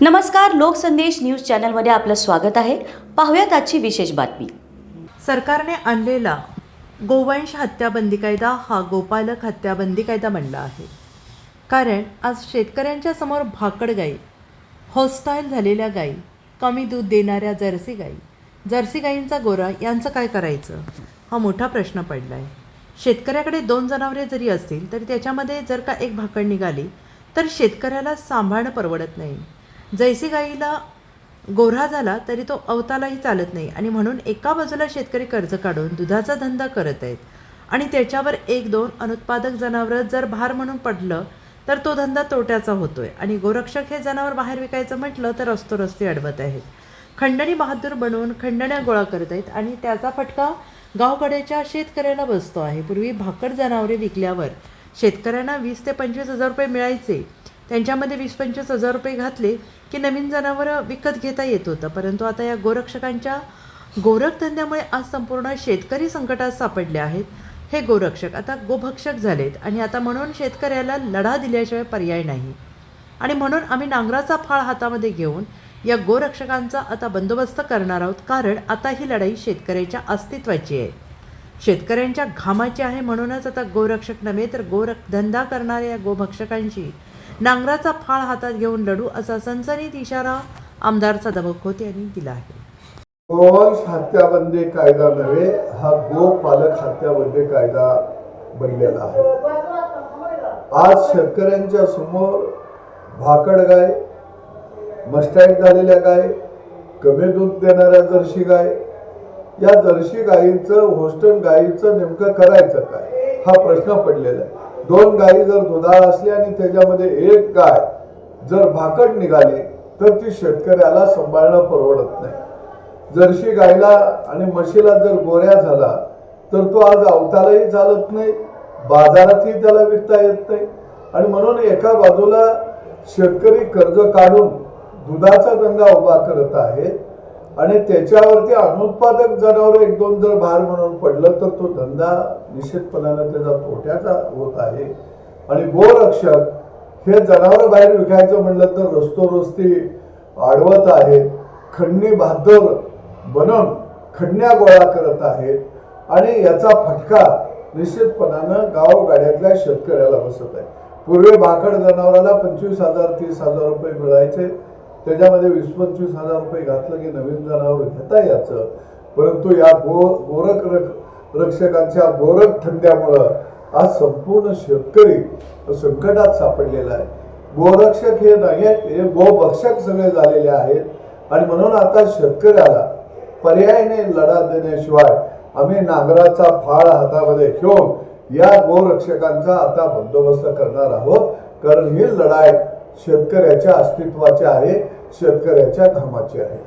नमस्कार लोकसंदेश न्यूज चॅनलमध्ये आपलं स्वागत आहे. पाहूयात आजची विशेष बातमी. सरकारने आणलेला गोवंश हत्याबंदी कायदा हा गोपालक हत्याबंदी कायदा बनला आहे. कारण आज शेतकऱ्यांच्या समोर भाकड गाई हॉस्टाईल झालेल्या गाई कमी दूध देणाऱ्या जर्सी गाई जर्सी गाईंचा गोरा यांचं काय करायचं? हा मोठा प्रश्न पडला आहे शेतकऱ्याकडे दोन जनावरे जरी असतील तरी त्याच्यामध्ये जर का एक भाकड निघाली तर शेतकऱ्याला सांभाळणं परवडत नाही. जैसी गाईला गोऱ्हा झाला तरी तो अवतालाही चालत नाही. आणि म्हणून एका बाजूला शेतकरी कर्ज काढून दुधाचा धंदा करत आहेत. आणि त्याच्यावर एक दोन अनुत्पादक जनावरं जर भार म्हणून पडलं तर तो धंदा तोट्याचा होतोय. आणि गोरक्षक हे जनावर बाहेर विकायचं म्हटलं तर रस्ते अडवत आहेत. खंडणी बहादूर बनवून खंडण्या गोळा करत आहेत आणि त्याचा फटका गावकड्याच्या शेतकऱ्याला बसतो आहे. पूर्वी भाकड जनावरे विकल्यावर शेतकऱ्यांना वीस ते पंचवीस हजार रुपये मिळायचे. त्यांच्यामध्ये वीस पंचवीस हजार रुपये घातले की नवीन जनावरं विकत घेता येत होतं. परंतु आता या गोरक्षकांच्या गोरखधंद्यामुळे आज संपूर्ण शेतकरी संकटात सापडले आहेत. हे गोरक्षक आता गोभक्षक झालेत आणि आता म्हणून शेतकऱ्याला लढा दिल्याशिवाय पर्याय नाही. आणि म्हणून आम्ही नांगराचा फाळ हातामध्ये घेऊन या गोरक्षकांचा आता बंदोबस्त करणार आहोत कारण आता ही लढाई शेतकऱ्याच्या अस्तित्वाची आहे. शेतकऱ्यांच्या घामाची आहे म्हणूनच आता गोरक्षक नव्हे तर गोरख धंदा करणाऱ्या या गोभक्षकांशी नांगराचा फाळ हातात घेऊन लढू असा सनसनीत इशारा आमदार सदाभाऊ खोत यांनी दिला आहे. गोवंश हत्याबंदी कायदा नव्हे हा गोपालक हत्याबंदी कायदा बनलेला आहे. आज शेतकऱ्यांच्या समोर भाकड गाय मस्टॅट झालेल्या गाय कमी दूध देणाऱ्या जर्शी गाय या जर्शी गायीचं होस्टन गायीचं नेमकं करायचं काय? हा प्रश्न पडलेला आहे. दोन गायी जर दुधाळ असली आणि त्याच्यामध्ये एक गाय जर भाकड निघाली तर ती शेतकऱ्याला सांभाळणं परवडत नाही. जर्शी गायला आणि म्हशीला जर गोऱ्या झाला तर तो आज अवतालाही चालत नाही बाजारातही त्याला विकता येत नाही. आणि म्हणून एका बाजूला शेतकरी कर्ज काढून दुधाचा गंगा उभा करत आहे आणि त्याच्यावरती अनुत्पादक जनावर एक दोन जर भार म्हणून पडलं तर तो धंदा निश्चितपणानं त्याचा तोट्याचा होत आहे. आणि गोरक्षक हे जनावर बाहेर विकायचं म्हणलं तर रस्तोरस्ती अडवत आहेत. खंडणी भादर बनवून खंडण्या गोळा करत आहेत. आणि याचा फटका निश्चितपणानं गावगाड्यातल्या शेतकऱ्याला बसत आहे. पूर्वी भाकड जनावराला पंचवीस हजार तीस हजार रुपये मिळायचे. त्याच्यामध्ये वीस पंचवीस हजार रुपये घातलं की नवीन जनावर घेता याचं परंतु या गो गोरख रक- रक्षकांच्या गोरख थंड्यामुळं आज संपूर्ण शेतकरी संकटात सापडलेला आहे. गोरक्षक हे नाही हे गोभक्षक सगळे झालेले आहेत. आणि म्हणून आता शेतकऱ्याला पर्यायाने लढा देण्याशिवाय आम्ही नांगराचा फाळ हातामध्ये घेऊन या गोरक्षकांचा आता बंदोबस्त करणार आहोत. कारण ही लढाई शेतकऱ्याच्या अस्तित्वाचे आहे शेतकऱ्याच्या घामाची आहे.